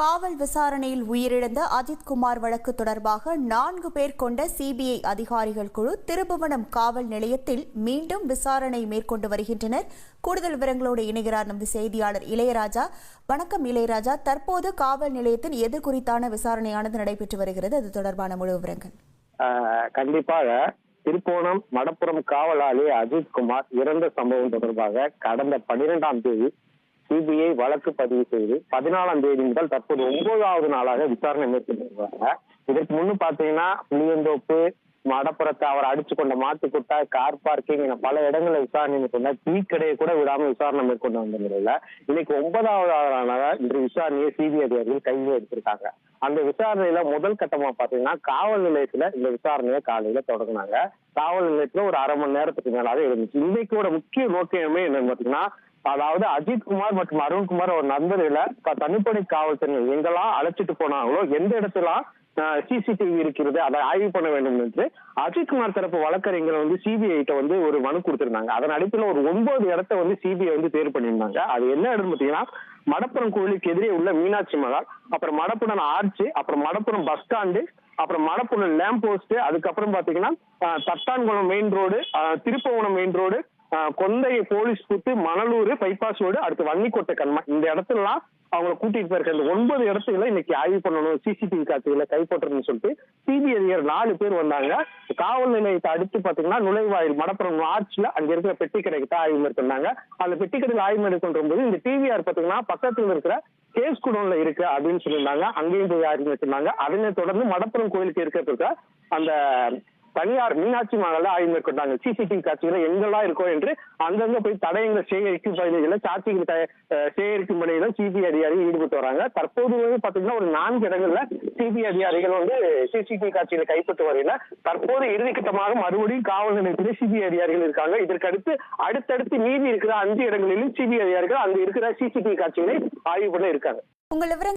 காவல் விசாரணையில் உயிரிழந்த அஜித்குமார் வழக்கு தொடர்பாக நான்கு பேர் கொண்ட சிபிஐ அதிகாரிகள் குழு திருபுவனம் காவல் நிலையத்தில் மீண்டும் விசாரணை மேற்கொண்டு வருகின்றனர். கூடுதல் விவரங்களோடு இணைகிறார் நமது செய்தியாளர் இளையராஜா. வணக்கம் இளையராஜா. தற்போது காவல் நிலையத்தில் எது குறித்தான விசாரணையானது நடைபெற்று வருகிறது? அது தொடர்பான முழு விவரங்கள். ஆஹ் கண்டிப்பாக திருப்போணம் மடப்புறம் காவலாளி அஜித்குமார் இறந்த சம்பவம் தொடர்பாக கடந்த பனிரெண்டாம் தேதி சிபிஐ வழக்கு பதிவு செய்து பதினாலாம் தேதி முதல் தற்போது ஒன்பதாவது நாளாக விசாரணை மேற்கொண்டு வருவாங்க இதற்கு முன்னு பாத்தீங்கன்னா புளியந்தோப்பு மடப்புறத்தை அவர் அடிச்சு கொண்ட மாட்டுக்குட்டா கார் பார்க்கிங் என பல இடங்களில் விசாரணை மேற்கொண்டா டீ கடையை கூட விடாம விசாரணை மேற்கொண்டு வந்த நிலையில இன்னைக்கு ஒன்பதாவது நாளாக இன்று விசாரணையை சிபிஐ அதிகாரிகள் கைது எடுத்திருக்காங்க. அந்த விசாரணையில முதல் கட்டமா பாத்தீங்கன்னா காவல் நிலையத்துல இந்த விசாரணையை காலையில தொடங்கினாங்க. காவல் நிலையத்துல ஒரு அரை மணி நேரத்துக்கு மேலாக இருந்துச்சு. இன்னைக்கோட முக்கிய நோக்கமே என்னன்னு பாத்தீங்கன்னா அதாவது அஜித் குமார் மற்றும் அருண்குமார் ஒரு நண்பர்களை தனிப்படை காவல்துறை எங்கெல்லாம் அழைச்சிட்டு போனாங்களோ எந்த இடத்துல சிசிடிவி இருக்கிறது அதை ஆய்வு பண்ண வேண்டும் என்று அஜித்குமார் தரப்பு வழக்கறிஞர் வந்து சிபிஐ கிட்ட வந்து ஒரு மனு கொடுத்திருந்தாங்க. அதன் அடிப்படையில் ஒரு ஒன்பது இடத்த வந்து சிபிஐ வந்து தேர்வு பண்ணியிருந்தாங்க. அது என்ன இடம் பார்த்தீங்கன்னா மடப்புறம் கோயிலுக்கு எதிரே உள்ள மீனாட்சி மகால் அப்புறம் மடப்புறம் ஆர்ச்சு அப்புறம் மடப்புறம் பஸ் ஸ்டாண்டு அப்புறம் மடப்புறம் லேம்ப் போஸ்ட் அதுக்கப்புறம் பாத்தீங்கன்னா Thattankulam main road Thiruppuvanam main road கொந்தையை police கூட்டு மணலூர் பைபாஸ் ரோடு அடுத்து வன்னிக்கோட்டை கண்மா இந்த இடத்துலலாம் அவங்கள கூட்டிட்டு போயிருக்க இந்த ஒன்பது இடத்துல இன்னைக்கு ஆய்வு பண்ணணும் சிசிடிவி காட்சிகளை கைப்பற்றணும்னு சொல்லிட்டு சிபி அதிகாரி நாலு பேர் வந்தாங்க. காவல் நிலையத்தை அடுத்து பாத்தீங்கன்னா நுழைவாயில் மடப்புறம் ஆட்சியில அங்க இருக்கிற பெட்டி கடைக்கு தான் ஆய்வு மேற்கொண்டாங்க. அந்த பெட்டி கடையில் ஆய்வு மேற்கொண்ட போது இந்த டிவிஆர் பாத்தீங்கன்னா பக்கத்துல இருக்கிற கேஸ் குடோன்ல இருக்கு அப்படின்னு சொல்லியிருந்தாங்க. அங்கேயும் போய் ஆய்வு மேற்கொண்டாங்க. அதனை தொடர்ந்து மடப்புறம் கோயிலுக்கு இருக்கிறதுக்கு அந்த தனியார் மீனாட்சி மகள்ல ஆய்வு மேற்கொண்டாங்க. சிசிடிவி காட்சிகளை எங்கெல்லாம் இருக்கோ என்று அங்கங்க போய் தடயங்களை சேகரிக்கும் பகுதிகளில் சாட்சிகள் சேகரிக்கும் பணியில சிபிஐ அதிகாரிகள் ஈடுபட்டு வராங்க. தற்போது வந்து பாத்தீங்கன்னா ஒரு நான்கு இடங்கள்ல சிபிஐ அதிகாரிகள் வந்து சிசிடிவி காட்சிகளை கைப்பற்று வரையில தற்போது இறுதிக்கட்டமாக மறுபடியும் காவல் நிலையத்திலே சிபிஐ அதிகாரிகள் இருக்காங்க. இதற்கு அடுத்து அடுத்தடுத்து மீதி இருக்கிற அஞ்சு இடங்களிலும் சிபிஐ அதிகாரிகள் அங்க இருக்கிற சிசிடிவி காட்சிகளை ஆய்வு பண்ண இருக்காங்க. உங்கள் விவரங்கள்